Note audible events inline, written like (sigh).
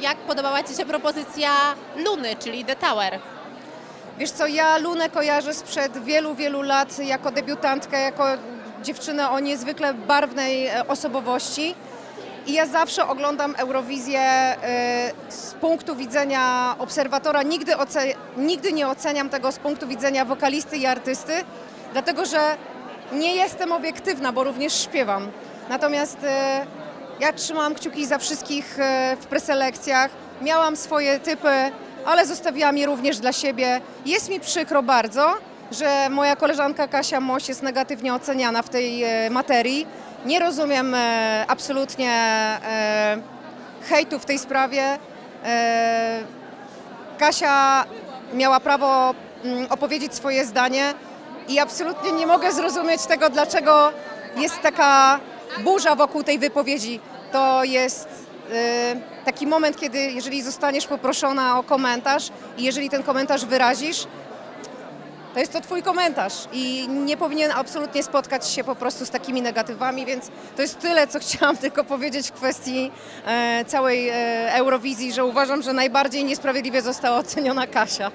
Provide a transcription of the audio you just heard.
jak podobała Ci się propozycja Luny, czyli The Tower? Wiesz co, ja Lunę kojarzę sprzed wielu, wielu lat jako debiutantkę, jako dziewczynę o niezwykle barwnej e, osobowości. I ja zawsze oglądam Eurowizję e, z punktu widzenia obserwatora. Nigdy, nigdy nie oceniam tego z punktu widzenia wokalisty i artysty, dlatego że nie jestem obiektywna, bo również śpiewam. Natomiast e, ja trzymałam kciuki za wszystkich e, w preselekcjach. Miałam swoje typy, ale zostawiłam je również dla siebie. Jest mi przykro bardzo, że moja koleżanka Kasia Moś jest negatywnie oceniana w tej e, materii. Nie rozumiem e, absolutnie hejtu w tej sprawie. Kasia miała prawo mm, opowiedzieć swoje zdanie i absolutnie nie mogę zrozumieć tego, dlaczego jest taka burza wokół tej wypowiedzi. To jest y, taki moment, kiedy jeżeli zostaniesz poproszona o komentarz i jeżeli ten komentarz wyrazisz, to jest to twój komentarz i nie powinien absolutnie spotkać się po prostu z takimi negatywami, więc to jest tyle, co (laughs) chciałam tylko powiedzieć w kwestii e, całej e, Eurowizji, że uważam, że najbardziej niesprawiedliwie została oceniona Kasia.